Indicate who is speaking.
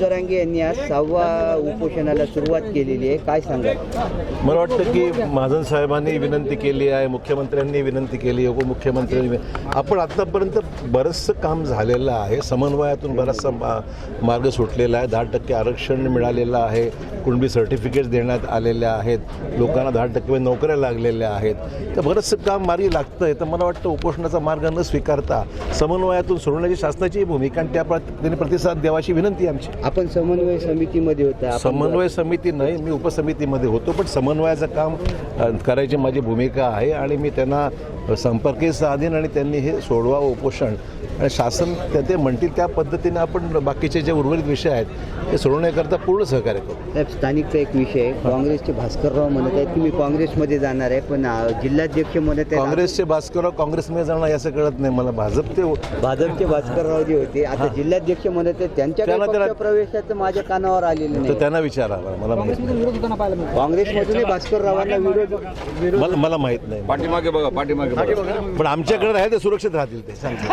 Speaker 1: जरांगे यांनी आज सहावा उपोषणाला सुरुवात केलेली आहे. काय सांगा
Speaker 2: मला वाटतं की महाजन साहेबांनी विनंती केली आहे मुख्यमंत्र्यांनी विनंती केली आहे उपमुख्यमंत्र्यांनी आपण आत्तापर्यंत बरंचसं काम झालेलं आहे. समन्वयातून बराचसा मा मार्ग सुटलेला आहे. दहा टक्के आरक्षण मिळालेलं आहे. कुणबी सर्टिफिकेट्स देण्यात आलेल्या आहेत. लोकांना दहा टक्के म्हणजे नोकऱ्या लागलेल्या आहेत. तर बरंचसं काम मार्गी लागतं आहे तर मला वाटतं उपोषणाचा मार्ग न स्वीकारता समन्वयातून सोडण्याची शासनाची भूमिका आणि त्या त्यांनी प्रतिसाद देवाची विनंती आमची.
Speaker 1: आपण समन्वय समितीमध्ये होता
Speaker 2: समन्वय समिती नाही मी उपसमितीमध्ये होतो पण समन्वयाचं काम करायची माझी भूमिका आहे आणि मी त्यांना संपर्कही साधीन आणि त्यांनी हे सोडवा उपोषण. आणि शासन त्या ते म्हणतील त्या पद्धतीने आपण बाकीचे जे उर्वरित विषय आहेत ते सोडवण्याकरता पूर्ण सहकार्य करू.
Speaker 1: साहेब स्थानिकचा एक विषय आहे. काँग्रेसचे भास्करराव म्हणत आहेत तुम्ही काँग्रेसमध्ये जाणार आहे पण जिल्हाध्यक्ष म्हणत आहेत
Speaker 2: काँग्रेसचे भास्करराव काँग्रेसमध्ये जाणार याचं कळत नाही मला. भाजप ते
Speaker 1: भाजपचे भास्करराव जे होते. आता जिल्हाध्यक्ष म्हणत आहेत त्यांच्या पक्षप्रवेशाचं माझ्या कानावर आलेलं
Speaker 2: तर
Speaker 1: नाही.
Speaker 2: त्यांना विचारा मला माहीत नाही.
Speaker 1: काँग्रेसमधूनही भास्कररावांना विरोध विरोध
Speaker 2: मला मला माहीत नाही.
Speaker 3: पाठीमागे बघा पाठीमागे बघा.
Speaker 2: पण आमच्याकडे आहे ते सुरक्षित राहतील ते सांगतो.